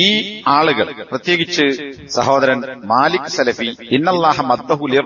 ഈ ആളുകൾ പ്രത്യേകിച്ച് സഹോദരൻ മാലിക് സലഫി ഇന്നല്ലാഹ മദ്ദഹുലിർ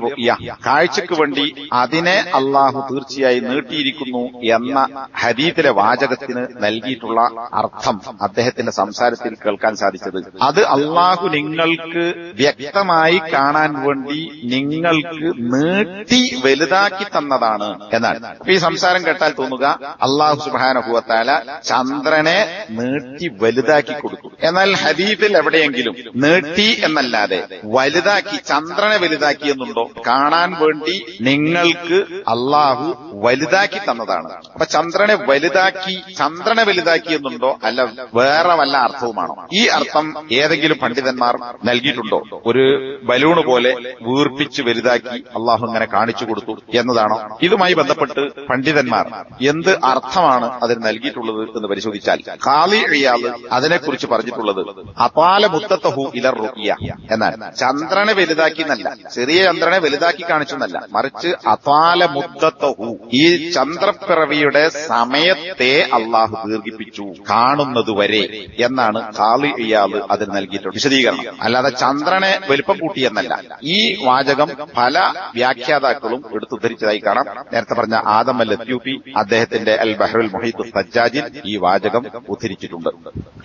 കാഴ്ചക്ക് വേണ്ടി അതിനെ അള്ളാഹു തീർച്ചയായി നീട്ടിയിരിക്കുന്നു എന്ന ഹരീതിലെ വാചകത്തിന് നൽകിയിട്ടുള്ള അർത്ഥം അദ്ദേഹത്തിന്റെ സംസാരത്തിൽ കേൾക്കാൻ സാധിച്ചത്. അത് അള്ളാഹു നിങ്ങൾക്ക് വ്യക്തമായി കാണാൻ വേണ്ടി നിങ്ങൾക്ക് നീട്ടി വലുതാക്കി തന്നതാണ് എന്നാണ് ഈ സംസാരം കേട്ടാൽ തോന്നുക അള്ളാഹു സുബാനുഭവത്താല ചന്ദ്രനെ നീട്ടി വലുതാക്കി കൊടുക്കും എന്നാൽ ഹദീദിൽ എവിടെയെങ്കിലും നീട്ടി എന്നല്ലാതെ വലുതാക്കി ചന്ദ്രനെ വലുതാക്കി എന്നുണ്ടോ? കാണാൻ വേണ്ടി നിങ്ങൾക്ക് അള്ളാഹു വലുതാക്കി തന്നതാണ്. അപ്പൊ ചന്ദ്രനെ വലുതാക്കി ചന്ദ്രനെ വലുതാക്കി എന്നുണ്ടോ? അല്ല വേറെ വല്ല അർത്ഥവുമാണോ? ഈ അർത്ഥം ഏതെങ്കിലും പണ്ഡിതന്മാർ നൽകിയിട്ടുണ്ടോ? ഒരു ബലൂണ് പോലെ വീർപ്പിച്ച് വലുതാക്കി അള്ളാഹു ഇങ്ങനെ കാണിച്ചു കൊടുത്തു എന്നതാണോ ഇതുമായി ബന്ധപ്പെട്ട് പണ്ഡിതന്മാർ എന്ത് അർത്ഥമാണ് അതിന് നൽകിയിട്ടുള്ളത് എന്ന് പരിശോധിച്ചാൽ കാളി ഇയാൾ അതിനെക്കുറിച്ച് പറഞ്ഞിട്ടുള്ളത് അപാല മുത്തത്തഹു ഇലർ റുക്കിയ എന്നാണ്. ചന്ദ്രനെ വലുതാക്കി എന്നല്ല ചെറിയ ചന്ദ്രനെ വലുതാക്കി കാണിച്ചെന്നല്ല മറിച്ച് അപാല മുത്തത്തഹു ഈ ചന്ദ്രപ്പിറവിയുടെ സമയത്തെ അള്ളാഹു ദീർഘിപ്പിച്ചു കാണുന്നതുവരെ എന്നാണ് കാളി ഇയാൾ അതിന് നൽകിയിട്ടുള്ളത്. വിശദീകരണം. അല്ലാതെ ചന്ദ്രനെ വലുപ്പം കൂട്ടിയെന്നല്ല ഈ വാചകം പല വ്യാഖ്യാതാക്കളും എടുത്തുദ്ധരിച്ചതായി കാണാം. നേരത്തെ പറഞ്ഞ ആദം അൽ എത്യൂപി അദ്ദേഹത്തിന്റെ അൽ ബഹ്റുൽ മൊഹീദ് സജ്ജാജിൽ ഈ വാചകം ഉദ്ധരിച്ചിട്ടുണ്ട്.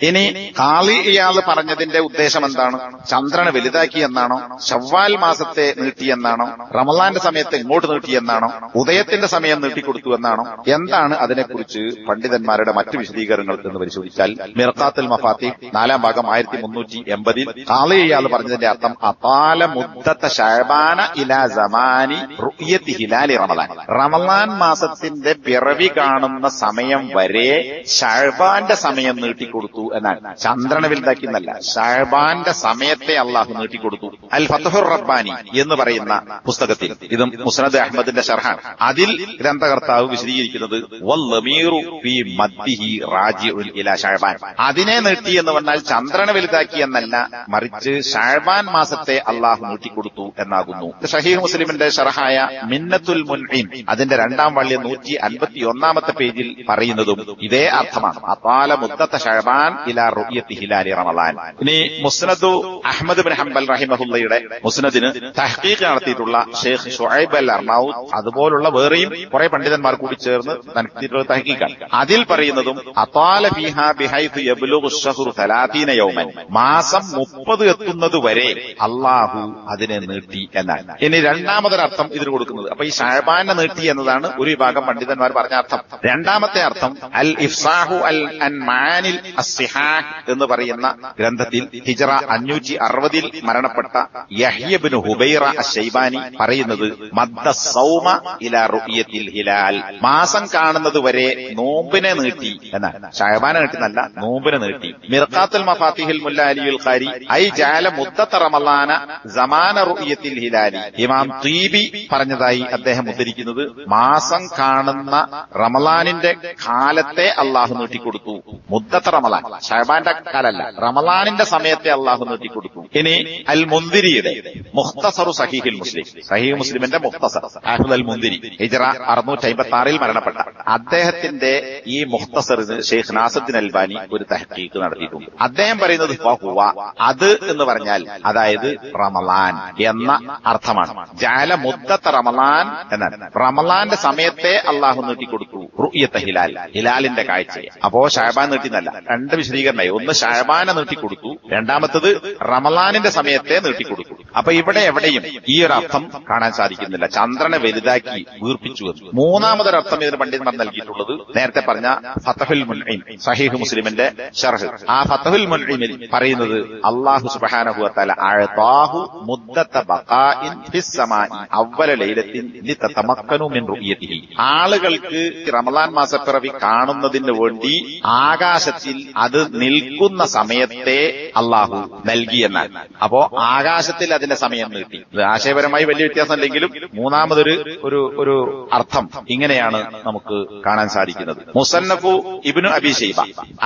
ഇനി കാളി ഇയാൾ പറഞ്ഞതിന്റെ ഉദ്ദേശം എന്താണ്? ചന്ദ്രനെ വലുതാക്കി എന്നാണോ? ഷവ്വാൽ മാസത്തെ നീട്ടിയെന്നാണോ റമലാന്റെ സമയത്ത് ഇങ്ങോട്ട് നീട്ടിയെന്നാണോ ഉദയത്തിന്റെ സമയം നീട്ടിക്കൊടുത്തു എന്നാണോ? എന്താണ് അതിനെക്കുറിച്ച് പണ്ഡിതന്മാരുടെ മറ്റു വിശദീകരണങ്ങൾ എന്ന് പരിശോധിച്ചാൽ മിർക്കാത്തുൽ മഫാത്തി നാലാം ഭാഗം ആയിരത്തി മുന്നൂറ്റി എൺപതിൽ കാളി ഇയാൾ പറഞ്ഞതിന്റെ അർത്ഥം അപാല മുദ്ദത്ത ഷഹബാന ഇലാ സമാനി റുയത്തി ഹിലാലി റമലാൻ റമലാൻ മാസത്തിന്റെ പിറവി കാണുന്ന സമയം വരെ ഷഹബാന്റെ സമയം നീട്ടിക്കൊടുത്തു എന്നാണ്. ചന്ദ്രനെ വലുതാക്കി എന്നല്ല ഷഹബാന്റെ സമയത്തെ അള്ളാഹു നീട്ടിക്കൊടുത്തു. അൽ ഫത്തഹുർ റബ്ബാനി എന്ന് പറയുന്ന പുസ്തകത്തിൽ. ഇത് മുസ്നദ് അഹമ്മദിന്റെ ഷർഹാൻ അതിൽ ഗ്രന്ഥകർത്താവ് വിശദീകരിക്കുന്നത് അതിനെ നീട്ടി എന്ന് പറഞ്ഞാൽ ചന്ദ്രനെ വലുതാക്കി എന്നല്ല മറിച്ച് ഷാഴ്ബാൻ മാസത്തെ അള്ളാഹു നീട്ടിക്കൊടുത്തു എന്നാകുന്നു. ഷഹീഹ് മുസ്ലിമിന്റെ ഷർഹായ മിന്നത്തുൽ അതിന്റെ രണ്ടാം വള്ളി നൂറ്റി അൻപത്തി ഒന്നാമത്തെ പേജിൽ പറയുന്നതും ഇതേ അർത്ഥമാണ്. അപാല മുദ്ദത്ത ഷഹബാൻ ഇലാ റുയത്തി ഹിലാലി റമദാൻ ഇനി മുസ്നദു അഹമ്മദ് ബിൻ ഹംബൽ റഹിമഹുല്ലയുടെ മുസ്നദിന് തഹ്ഖീഖ് നടത്തിയിട്ടുള്ള ഷെയ്ഖ് ഷുഹൈബ് അൽ അർണൌദ് അതുപോലുള്ള വേറെയും കുറെ പണ്ഡിതന്മാർ കൂടി ചേർന്ന് നടത്തിയിട്ടുള്ള തഹ്ഖീഖാണ്. അതിൽ പറയുന്നതും അപാല ഫീഹ ബിഹൈത്ത് യബ്ലുഗു ഷഹ്റു തലാതീന യൗമൻ. മാസം മുപ്പത് എത്തുന്നത് വരെ അള്ളാഹു അതിനെ നീട്ടി എന്നാണ്. ഇനി രണ്ടാമതൊരർത്ഥം ഇതിന് കൊടുക്കുന്നത്. അപ്പൊ ഈ ഷാബാനെ നീട്ടി എന്നതാണ് ഒരു വിഭാഗം പണ്ഡിതന്മാർ പറഞ്ഞ അർത്ഥം. രണ്ടാമത്തെ അർത്ഥം അൽ ഇഫ്സാഹു അൽ അൻ മാനിൽ എന്ന് പറയുന്ന ഗ്രന്ഥത്തിൽ ഹിജറ അഞ്ഞൂറ്റി അറുപതിൽ മരണപ്പെട്ട യഹ്യബിന് ഹുബൈറ ശൈബാനി പറയുന്നത് മദ്ദ സൗമ ഇല റുയത്തിൽ ഹിലാൽ. മാസം കാണുന്നത് വരെ നോമ്പിനെ നീട്ടി എന്നാണ്. ഷഹബാന നീട്ടുന്നല്ല നോമ്പിനെ നീട്ടി. മിർക്കാത്തുൽ മഫാത്തിഹിൽ മുല്ല ഖാരി ഐ ജാല മുദ്ദത്ത റമലാന സമാന റുയത്തിൽ ഹിലാലി. ഇമാം തീബി പറഞ്ഞതായി അദ്ദേഹം ഉദ്ധരിക്കുന്നത് മാസം കാണുന്ന റമലാനിന്റെ കാലത്തെ അള്ളാഹു നീട്ടിക്കൊടുത്തു. മുദ്ദത്ത് റമലാൻ ഷഹബാന്റെ കാലല്ല റമലാനിന്റെ സമയത്തെ അള്ളാഹു നീട്ടിക്കൊടുത്തു. ഇനി അൽ മുന്തിരിയുടെ മുഖ്തസറു സഹീഹിൽ മുസ്ലിം സഹീഹ് മുസ്ലിമിന്റെ മുഖ്തസർ ആഹുദ് അൽ മുന്തിരി ഹിജറ അറുന്നൂറ്റി അമ്പത്തി ആറിൽ മരണപ്പെട്ട. അദ്ദേഹത്തിന്റെ ഈ മുഖ്തസറിന് ഷെയ്ഖ് നാസദ്ദീൻ അൽബാനി ഒരു തഹക്കീക്ക് നടത്തിയിട്ടുണ്ട്. അദ്ദേഹം പറയുന്നത് അത് എന്ന് പറഞ്ഞാൽ അതായത് റമലാൻ എന്ന അർത്ഥമാണ്. ജാല മുദ്ദത്ത് റമലാൻ എന്നാണ് റമലാന്റെ സമയത്തെ അള്ളാഹു നീട്ടിക്കൊടുത്തു റുയത്ത ഹിലാൽ. ഹിലാലിന്റെ കാഴ്ച അപ്പോ ഷാബാൻ നീട്ടിന്നല്ല രണ്ട് വിശദീകരണമായി. ഒന്ന് ഷാബാനെ നീട്ടിക്കൊടുത്തു രണ്ടാമത്തത് റമലാനിന്റെ സമയത്തെ നീട്ടിക്കൊടുത്തു. അപ്പൊ ഇവിടെ എവിടെയും ഈ ഒരു അർത്ഥം കാണാൻ സാധിക്കുന്നില്ല. ചന്ദ്രനെ വലുതാക്കി വീർപ്പിച്ചു എന്ന്. മൂന്നാമതൊരർത്ഥം ഇതിന് പണ്ഡിതന്മാർ നൽകിയിട്ടുള്ളത് നേരത്തെ പറഞ്ഞ ഫത്തഹുൽ മുൻഇം സഹീഹ് മുസ്ലിമിന്റെ ഷർഹ് ആ ഫത്തഹുൽ മുൻഇമിൽ പറയുന്നത് അള്ളാഹു സുബ്ഹാനഹു ബഖാഇൻ മിൻ റുഇയതിഹി. ആളുകൾക്ക് റമദാൻ മാസപ്പിറവി കാണുന്നതിന് വേണ്ടി ആകാശത്തിൽ അത് നിൽക്കുന്ന സമയത്തെ അള്ളാഹു നൽകി എന്നാണ് അപ്പോ ആകാശത്തിൽ അതിന്റെ സമയം നീട്ടി. ആശയപരമായി വലിയ വ്യത്യാസമല്ലെങ്കിലും മൂന്നാമതൊരു ഒരു ഒരു അർത്ഥം ഇങ്ങനെയാണ് നമുക്ക് കാണാൻ സാധിക്കുന്നത്. മുസന്നഫു ഇബിനു അബിഷൈബ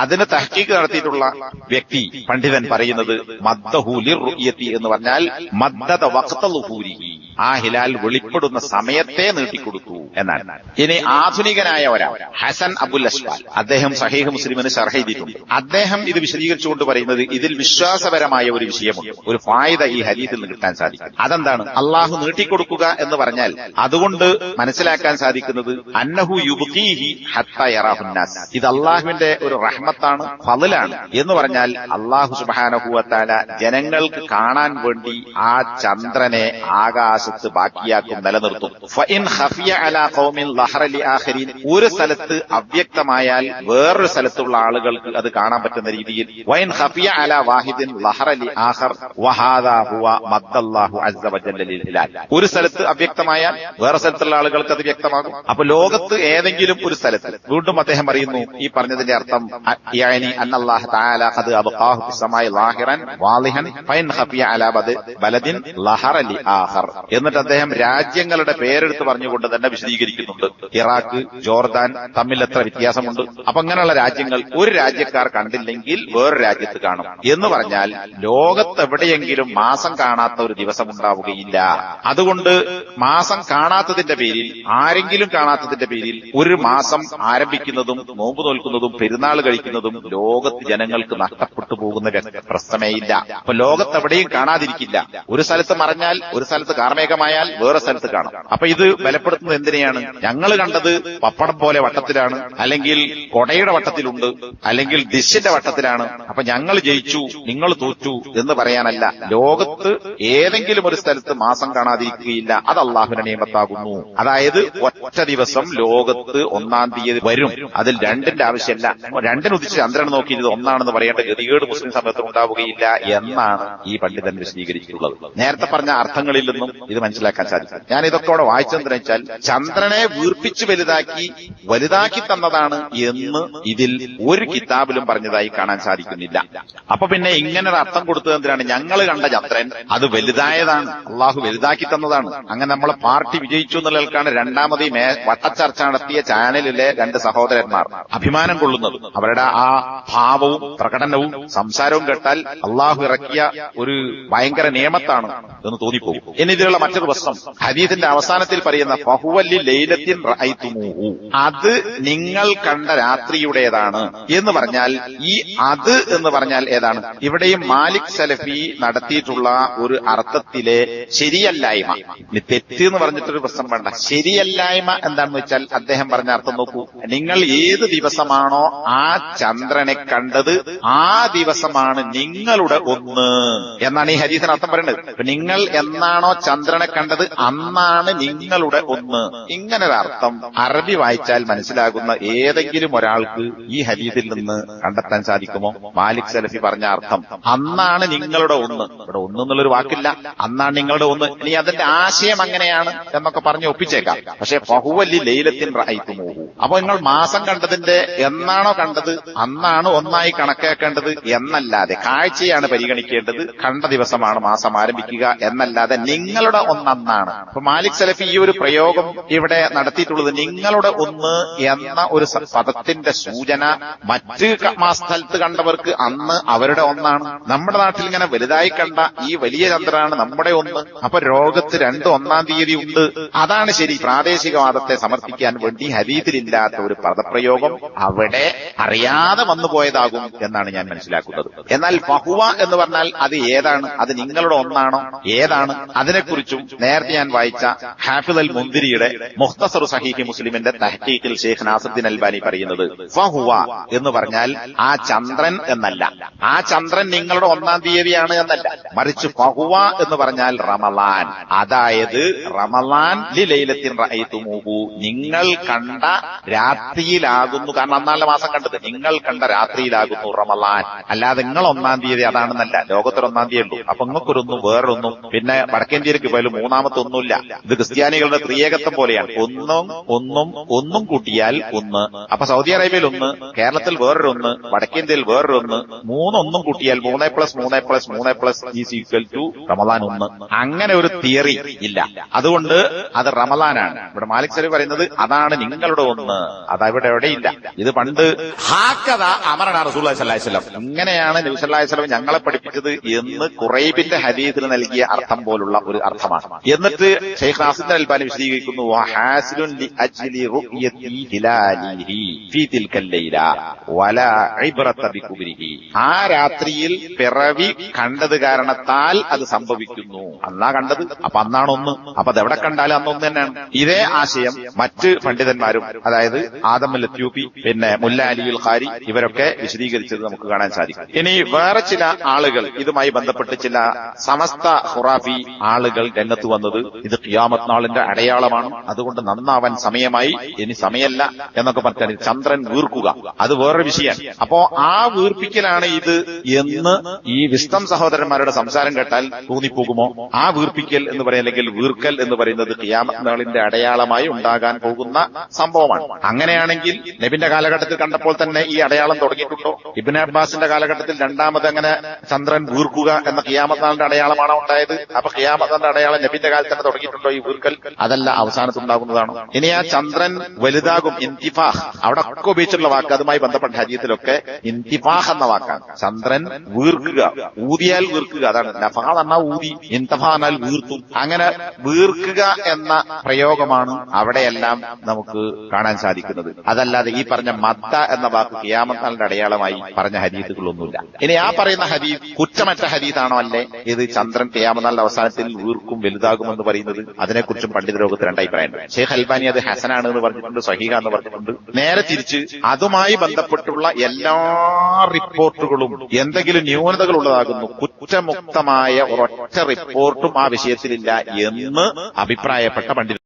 അതിന് തഹക്കീക്ക് നടത്തിയിട്ടുള്ള വ്യക്തി പണ്ഡിതൻ പറയുന്നത് മദ്ദഹൂലി റുയ്യത്തി എന്ന് പറഞ്ഞാൽ മദ്ദത വക്തലുഹൂരിഹി ആ ഹിലാൽ വെളിപ്പെടുന്ന സമയത്തെ നീട്ടിക്കൊടുത്തു. എന്നാണ് ഇനി ആധുനികനായ ഒരാൾ ഹസൻ അബുൽ അസ്വാൽ അദ്ദേഹം സഹീഹ് മുസ്ലിമിന് ഷർഹ ചെയ്തിട്ടുണ്ട് അദ്ദേഹം ഇത് വിശദീകരിച്ചുകൊണ്ട് പറയുന്നത് ഇതിൽ വിശ്വാസപരമായ ഒരു വിഷയമുണ്ട്. ഒരു ഫായിദ ഈ ഹരീതിൽ നിന്ന് കിട്ടാൻ സാധിക്കും. അതെന്താണ്? അള്ളാഹു നീട്ടിക്കൊടുക്കുക എന്ന് പറഞ്ഞാൽ അതുകൊണ്ട് മനസ്സിലാക്കാൻ സാധിക്കുന്നത് അന്നഹു യുബീഹി ഹത്തയറാഹുന്നാസ് ഇത് അള്ളാഹുവിന്റെ ഒരു റഹ്മത്താണ് ഫതിലാണ് എന്ന് പറഞ്ഞാൽ അള്ളാഹു സുബാനഹുവത്താല ജനങ്ങൾക്ക് കാണാൻ വേണ്ടി ആ ചന്ദ്രനെ ആകാശത്ത് ബാക്കിയാക്കും നിലനിർത്തും. ഫഇൻ ഖഫിയ അലാ ഒരു സ്ഥലത്ത് അവ്യക്തമായാൽ വേറൊരു സ്ഥലത്തുള്ള ആളുകൾക്ക് അത് കാണാൻ പറ്റുന്ന രീതിയിൽ. വൈൻ ഹഫിയ അല വാഹിദിൻ ലഹറ ആഹർ ഒരു സ്ഥലത്ത് അവ്യക്തമായാൽ വേറെ സ്ഥലത്തുള്ള ആളുകൾക്ക് അത് വ്യക്തമാകും. അപ്പൊ ലോകത്ത് ഏതെങ്കിലും ഒരു സ്ഥലത്ത് വീണ്ടും അദ്ദേഹം അറിയുന്നു ഈ പറഞ്ഞതിന്റെ അർത്ഥം എന്നിട്ട് അദ്ദേഹം രാജ്യങ്ങളുടെ പേരെടുത്ത് പറഞ്ഞുകൊണ്ട് തന്നെ വിശദീകരിക്കുന്നുണ്ട് ഇറാഖ് ജോർദാൻ തമ്മിൽ എത്ര വ്യത്യാസമുണ്ട്. അപ്പൊ അങ്ങനെയുള്ള രാജ്യങ്ങൾ ഒരു രാജ്യക്കാർ കണ്ടില്ലെങ്കിൽ വേറൊരു രാജ്യത്ത് കാണും. എന്ന് പറഞ്ഞാൽ ലോകത്തെവിടെയെങ്കിലും മാസം കാണാത്ത ഒരു ദിവസം ഉണ്ടാവുകയില്ല. അതുകൊണ്ട് മാസം കാണാത്തതിന്റെ പേരിൽ ആരെങ്കിലും കാണാത്തതിന്റെ പേരിൽ ഒരു മാസം ആരംഭിക്കുന്നതും നോമ്പ് നോൽക്കുന്നതും പെരുന്നാൾ കഴിക്കുന്നതും ലോകത്ത് ജനങ്ങൾക്ക് നഷ്ടപ്പെട്ടു പോകുന്ന പ്രശ്നമേയില്ല അപ്പൊ ലോകത്തെവിടെയും കാണാതിരിക്കില്ല. ഒരു സ്ഥലത്ത് മറഞ്ഞാൽ ഒരു സ്ഥലത്ത് കാർമേകമായാൽ വേറെ സ്ഥലത്ത് കാണും. അപ്പൊ ഇത് ബലപ്പെടുത്തുന്നത് എന്തിനെയാണ് ഞങ്ങൾ കണ്ടത് പപ്പടം പോലെ വട്ടത്തിലാണ്. അല്ലെങ്കിൽ കൊടയുടെ വട്ടത്തിലുണ്ട്. അല്ലെങ്കിൽ ദിശിന്റെ വട്ടത്തിലാണ്. അപ്പൊ ഞങ്ങൾ ജയിച്ചു നിങ്ങൾ തോറ്റു എന്ന് പറയാനല്ല. ലോകത്ത് ഏതെങ്കിലും ഒരു സ്ഥലത്ത് മാസം കാണാതിരിക്കുകയില്ല. അത് അള്ളാഹുവിന്റെ നിയമത്താകുന്നു. അതായത് ഒറ്റ ദിവസം ലോകത്ത് ഒന്നാം തീയതി വരും. അതിൽ രണ്ടിന്റെ ആവശ്യമല്ല. രണ്ടിന് ഉദിച്ച് ചന്ദ്രൻ നോക്കിയത് ഒന്നാണെന്ന് പറയേണ്ട ഗതികേട് മുസ്ലിം സമയത്ത് ഉണ്ടാവുകയില്ല എന്നാണ് ഈ പണ്ഡിതൻ വിശദീകരിച്ചിട്ടുള്ളത്. നേരത്തെ പറഞ്ഞ അർത്ഥങ്ങളിൽ നിന്നും ഇത് മനസ്സിലാക്കാൻ സാധിക്കും. ഞാൻ ഇതൊക്കെ അവിടെ വായിച്ചെന്തെന്ന് വെച്ചാൽ ചന്ദ്രനെ വീർപ്പിച്ച് വലുതാക്കി വലുതാക്കി തന്നതാണ് എന്ന് ഇതിൽ ഒരു കിതാബിലും പറഞ്ഞതായി കാണാൻ സാധിക്കുന്നില്ല. അപ്പൊ പിന്നെ ഇങ്ങനെ ഒരു അർത്ഥം കൊടുത്തത് എന്തിനാണ്? ഞങ്ങൾ കണ്ട ചന്ദ്രൻ അത് വലുതായതാണ്. അള്ളാഹു വലുതാക്കി തന്നതാണ്. അങ്ങനെ നമ്മളെ പാർട്ടി വിജയിച്ചു എന്നുള്ളവർക്കാണ് രണ്ടാമത് വട്ടച്ചർച്ച നടത്തിയ ചാനലിലെ രണ്ട് സഹോദരന്മാർ അഭിമാനം കൊള്ളുന്നത്. അവരുടെ ആ ഭാവവും പ്രകടനവും സംസാരവും കേട്ടാൽ അള്ളാഹു ഇറക്കിയ ഒരു ഭയങ്കര നിയമത്താണ് എന്ന് തോന്നിപ്പോകും. ഇനി ഇതിലുള്ള മറ്റൊരു പ്രശ്നം. ഹദീസിന്റെ അവസാനത്തിൽ പറയുന്ന ലൈലത്തിൻ അത് നിങ്ങൾ കണ്ട രാത്രിയുടേതാണ് എന്ന് പറഞ്ഞാൽ ഈ അത് എന്ന് പറഞ്ഞാൽ ഏതാണ്? ഇവിടെയും മാലിക് സലഫി നടത്തിയിട്ടുള്ള ഒരു അർത്ഥത്തിലെ ശരിയല്ലായ്മ. തെറ്റ് എന്ന് പറഞ്ഞിട്ടൊരു പ്രശ്നം വേണ്ട. ശരിയല്ലായ്മ എന്താണെന്ന് വെച്ചാൽ അദ്ദേഹം പറഞ്ഞ അർത്ഥം നോക്കൂ. നിങ്ങൾ ഏത് ദിവസമാണോ ആ ചന്ദ്രനെ കണ്ടത് ആ ദിവസമാണ് നിങ്ങളുടെ ഒന്ന് എന്നാണ് ഈ ഹരീസിന് അർത്ഥം പറയുന്നത് നിങ്ങൾ എന്നാണോ ചന്ദ്രനെ കണ്ടത് അന്നാണ് നിങ്ങളുടെ ഒന്ന്. ഇങ്ങനൊരു അർത്ഥം അറബി വായിച്ചാൽ മനസ്സിലാകുന്ന ഏതെങ്കിലും ഒരാൾക്ക് ഈ ഹരീതിൽ നിന്ന് കണ്ടെത്താൻ സാധിക്കുമോ? മാലിക് സലഫി പറഞ്ഞ അർത്ഥം അന്നാണ് നിങ്ങളുടെ ഒന്ന്. ഇവിടെ ഒന്ന് എന്നുള്ളൊരു വാക്കില്ല. അന്നാണ് നിങ്ങളുടെ ഒന്ന്. ഇനി അതിന്റെ ആശയം അങ്ങനെയാണ് എന്നൊക്കെ പറഞ്ഞ് ഒപ്പിച്ചേക്കാം. പക്ഷെ ബഹുവല്ലി ലൈലത്തിൻ റഹൈത്തുമോഹു അപ്പൊ നിങ്ങൾ മാസം കണ്ടതിന്റെ എന്നാണോ കണ്ടത്? അന്നാണ് ഒന്നായി കണക്കാക്കേണ്ടത് എന്നല്ലാതെ കാഴ്ചയാണ് പരിഗണിക്കേണ്ടത്. കണ്ട ദിവസമാണ് മാസം ആരംഭിക്കുക എന്നല്ലാതെ നിങ്ങളുടെ ഒന്നന്നാണ്. അപ്പൊ മാലിക് സലഫി ഈ ഒരു പ്രയോഗം ഇവിടെ നടത്തിയിട്ടുള്ളത് നിങ്ങളുടെ ഒന്ന് എന്ന ഒരു പദത്തിന്റെ സൂചന മറ്റ് സ്ഥലത്ത് കണ്ടവർക്ക് അന്ന് അവരുടെ ഒന്നാണ്. നമ്മുടെ നാട്ടിൽ ഇങ്ങനെ വലുതായി കണ്ട ഈ വലിയ ചന്ദ്രനാണ് നമ്മുടെ ഒന്ന്. അപ്പൊ രോഗത്ത് രണ്ട് ഒന്നാം തീയതി ഉണ്ട്. അതാണ് ശരി. പ്രാദേശികവാദത്തെ സമർപ്പിക്കാൻ വേണ്ടി ഹരീതിലില്ലാത്ത ഒരു പദപ്രയോഗം അവിടെ അറിയാതെ വന്നു പോയതാകും എന്നാണ് ഞാൻ മനസ്സിലാക്കുന്നത്. എന്നാൽ ഫഹുവ എന്ന് പറഞ്ഞാൽ അത് ഏതാണ്? അത് നിങ്ങളുടെ ഒന്നാണോ? ഏതാണ്? അതിനെക്കുറിച്ചും നേരത്തെ ഞാൻ വായിച്ച ഹാഫിദ് അൽ മുന്തിരിയുടെ മുഖ്തസറു സഹീഹി മുസ്ലിമിന്റെ തഹ്കീഖിൽ ഷെയ്ഖ് നാസറുദ്ദീൻ അൽബാനി പറയുന്നത് ഫഹുവ എന്ന് പറഞ്ഞാൽ ആ ചന്ദ്രൻ എന്നല്ല. ആ ചന്ദ്രൻ നിങ്ങളുടെ ഒന്നാം തീയതിയാണ് എന്നല്ല. മറിച്ച് ഫഹുവ എന്ന് പറഞ്ഞാൽ റമലാൻ. അതായത് റമലാൻ ലൈലത്തിൻ റഅയ്തുമൂഹു. നിങ്ങൾ കണ്ട രാത്രിയിലാകുന്നു. കാരണം അന്നാളെ മാസം കണ്ടത്. നിങ്ങൾ കണ്ട രാത്രിയിലാകുന്നു റമലാൻ. അല്ലാതെ നിങ്ങൾ ഒന്നാം തീയതി അതാണെന്നല്ല. ലോകത്തിൽ ഒന്നാം തീയതി ഉള്ളൂ. അപ്പൊ നിങ്ങൾക്കൊരൊന്നും വേറൊന്നും. പിന്നെ വടക്കേന്ത്യയിലേക്ക് പോയാലും മൂന്നാമത്തെ ഒന്നുമില്ല ഇത് ക്രിസ്ത്യാനികളുടെ ത്രിയേകത്വം പോലെയാണ് ഒന്നും ഒന്നും ഒന്നും കൂട്ടിയാൽ ഒന്ന്. അപ്പൊ സൗദി അറേബ്യയിൽ ഒന്ന് കേരളത്തിൽ വേറൊരൊന്ന് വടക്കേന്ത്യയിൽ വേറൊരൊന്ന് മൂന്നൊന്നും കൂട്ടിയാൽ മൂന്നേ പ്ലസ് മൂന്നേ പ്ലസ് മൂന്നേ plus is equal to Ramadan ഒന്ന്. അങ്ങനെ ഒരു തിയറി ഇല്ല. അതുകൊണ്ട് അത് റമദാനാണ്. ഇവിടെ മാലിക് സലി പറയുന്നത് അതാണ് നിങ്ങളുടെ ഒന്ന്. അതവിടെ എവിടെയില്ല ഇത് പണ്ട് ഹാക്കഥ അമരണ റസൂൽ സല്ലാസ്ലം ഇങ്ങനെയാണ് നബി വസല്ലം ഞങ്ങളെ പഠിപ്പിച്ചത് എന്ന് കുറൈബിന്റെ ഹരീതിൽ നൽകിയ അർത്ഥം പോലുള്ള ഒരു അർത്ഥമാണ്. എന്നിട്ട് ഷെയ്ഖ് നാസിദ് അൽബാനി വിശദീകരിക്കുന്നു വഹാസിലുൻ ലി അജ്ലി هلاله في ഫീ الليلة ولا വലാ بكبره ആ രാത്രിയിൽ പിറവി കണ്ടത് കാരണത്താൽ അത് സംഭവിക്കുന്നു. അന്നാ കണ്ടത്. അപ്പൊ അന്നാണ് ഒന്ന്. അപ്പൊ അതെവിടെ കണ്ടാലും അന്നൊന്ന് തന്നെയാണ്. ഇതേ ആശയം മറ്റ് പണ്ഡിതന്മാരും അതായത് ആദം ലത്യൂപി പിന്നെ മുല്ല അലിയുൽ ഖാരി ഇവരൊക്കെ വിശദീകരിച്ചത് നമുക്ക് കാണാൻ സാധിക്കും. ഇനി വേറെ ചില ആളുകൾ ഇതുമായി ബന്ധപ്പെട്ട് ചില സമസ്ത ഹുറാഫി ആളുകൾ രംഗത്ത് വന്നത് ഇത് ഖിയാമത്ത് നാളിന്റെ അടയാളമാണ്. അതുകൊണ്ട് നന്നാവാൻ സമയമായി. ഇനി സമയമല്ല എന്നൊക്കെ പറഞ്ഞാൽ ചന്ദ്രൻ വീർക്കുക. അത് വേറൊരു വിഷയം. അപ്പോ ആ വീർപ്പിക്കലാണ് ഇത് എന്ന് ഈ വിസ്തം സഹോദരന്മാരുടെ സംസാരം കേട്ടാൽ തോന്നിപ്പോകുമോ ആ വീർപ്പിക്കൽ എന്ന് പറയുന്നത് അല്ലെങ്കിൽ വീർക്കൽ എന്ന് പറയുന്നത് ഖിയാമത്ത് നാളിന്റെ അടയാളമായി ഉണ്ടാകാൻ പോകുന്ന സംഭവമാണ്. അങ്ങനെയാണെങ്കിൽ നബിന്റെ കാലഘട്ടത്തിൽ കണ്ടപ്പോൾ തന്നെ ഈ അടയാളം തുടങ്ങിയിട്ടുണ്ടോ? ഇബിൻ അബ്ബാസിന്റെ കാലഘട്ടത്തിൽ രണ്ടാമത് അങ്ങനെ ചന്ദ്രൻ വീർക്കുക എന്ന ഖിയാമത്ത് നാളിന്റെ അടയാളമാണോ ഉണ്ടായത്? അപ്പൊ ഖിയാമത്ത് നാളിന്റെ അടയാളം നബിന്റെ കാലത്ത് തന്നെ തുടങ്ങിയിട്ടുണ്ടോ ഈ വീർക്കൽ? അതല്ല അവസാനത്ത് ഉണ്ടാകുന്നതാണോ? ഇനി ആ ചന്ദ്രൻ വലുതാകും ഇന്തിഫാഹ് അവിടെ ഒക്കെ ഉപയോഗിച്ചിട്ടുള്ള വാക്ക് അതുമായി ബന്ധപ്പെട്ട ഹരീയത്തിലൊക്കെ ഇന്തിഫാഹ് എന്ന വാക്കാണ്. ചന്ദ്രൻ വീർക്കുക ഊതിയാൽ വീർക്കുക അതാണ്. നഫാ എന്നാ ഊതി എന്നാൽ വീർത്തു. അങ്ങനെ വീർക്കുക എന്ന പ്രയോഗമാണ് അവിടെയെല്ലാം നമുക്ക് കാണാൻ സാധിക്കുന്നത്. അതല്ലാതെ ഈ പറഞ്ഞ മദ്ദ എന്ന വാക്ക് ക്യാമത്താലിന്റെ അടയാളമായി പറഞ്ഞ ഹരീത്തുകളൊന്നുമില്ല ഇനി ആ പറയുന്ന ഹരീത് കുറ്റമറ്റ ഹരീതാണോ അല്ലേ? ഇത് ചന്ദ്രൻ കിയാമനാളിന്റെ അവസാനത്തിൽ വീർക്കും വലുതാകുമെന്ന് പറയുന്നത് അതിനെക്കുറിച്ചും പണ്ഡിത ലോകത്ത് രണ്ടഭിപ്രായമുണ്ട് ഷെയ്ഖ് അൽബാനി അത് ഹസനാണ് എന്ന് പറഞ്ഞിട്ടുണ്ട് സഹീഹ എന്ന് പറഞ്ഞിട്ടുണ്ട്. നേരെ തിരിച്ച് അതുമായി ബന്ധപ്പെട്ടുള്ള എല്ലാ റിപ്പോർട്ടുകളും എന്തെങ്കിലും ന്യൂനതകൾ ഉള്ളതാകുന്നു. കുറ്റമുക്തമായ ഒരൊറ്റ റിപ്പോർട്ടും ആ വിഷയത്തിലില്ല എന്ന് അഭിപ്രായപ്പെട്ട പണ്ഡിത